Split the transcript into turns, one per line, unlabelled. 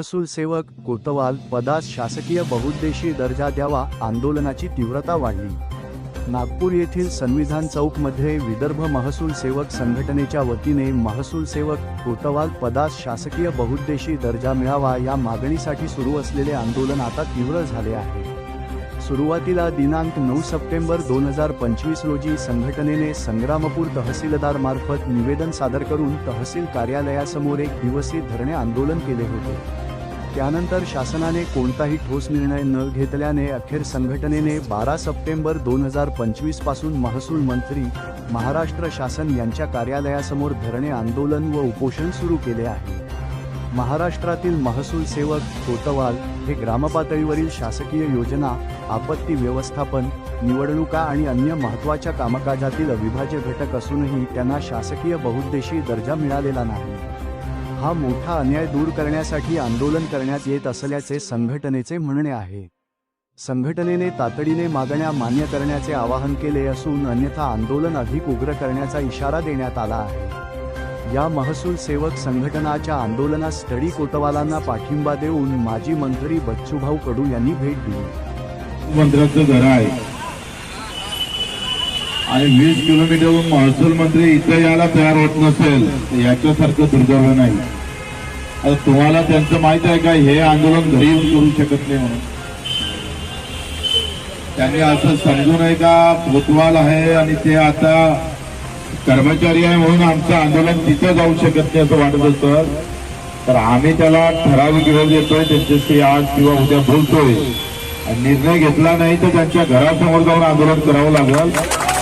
महसूल सेवक कोतवाल पदास शासकीय बहुउद्देशीय दर्जा द्यावा आंदोलनाची तीव्रता वाढली. नागपूर येथील संविधान चौकमध्ये विदर्भ महसूल सेवक संघटनेच्या वतीने महसूल सेवक कोतवाल पदास शासकीय बहुउद्देशीय दर्जा मिळावा या मागणीसाठी सुरू असलेले आंदोलन आता तीव्र झाले आहे. सुरुवातीला दिनांक नऊ सप्टेंबर दोन हजार पंचवीस रोजी संघटनेने संग्रामपूर तहसीलदार मार्फत निवेदन सादर करून तहसील कार्यालयासमोर एक दिवसीय धरणे आंदोलन केले होते. त्यानंतर शासनाने कोणताही ठोस निर्णय न घेतल्याने अखेर संघटनेने बारा सप्टेंबर दोन हजार पंचवीसपासून महसूल मंत्री महाराष्ट्र शासन यांच्या कार्यालयासमोर धरणे आंदोलन व उपोषण सुरू केले आहे. महाराष्ट्रातील महसूल सेवक कोतवाल हे ग्रामपातळीवरील शासकीय योजना आपत्ती व्यवस्थापन निवडणुका आणि अन्य महत्त्वाच्या कामकाजातील अविभाज्य घटक असूनही त्यांना शासकीय बहुउद्देशीय दर्जा मिळालेला नाही. हा मोठा अन्याय दूर करण्यासाठी आंदोलन करण्यात येत असल्याचे संघटनेचे म्हणणे आहे. संघटनेने तातडीने मागण्या मान्य करण्याचे आवाहन केले असून अन्यथा आंदोलन अधिक उग्र करण्याचा इशारा देण्यात आला आहे. या महसूल सेवक संघटनाच्या आंदोलनास स्टडी कोतवालांना पाठिंबा देऊन माजी मंत्री बच्चूभाऊ कडू यांनी भेट दिली.
मंत्र्याचं घर आहे. आणि वीस किलोमीटरहून महसूल मंत्री इथं यायला तयार होत नसेल याच्यासारखं दुर्दैव नाही. आता तुम्हाला त्यांचं माहीत आहे का हे आंदोलन घरी येऊन करू शकत नाही म्हणून? त्यांनी असं समजू नये का कोतवाल आहे आणि ते आता कर्मचारी आहे म्हणून आमचं आंदोलन तिथं जाऊ शकत नाही असं वाटत असतं. तर आम्ही त्याला ठराविक वेळ देतोय त्यांच्याशी आज किंवा उद्या बोलतोय. निर्णय घेतला नाही तर त्यांच्या घरासमोर जाऊन आंदोलन करावं लागलं.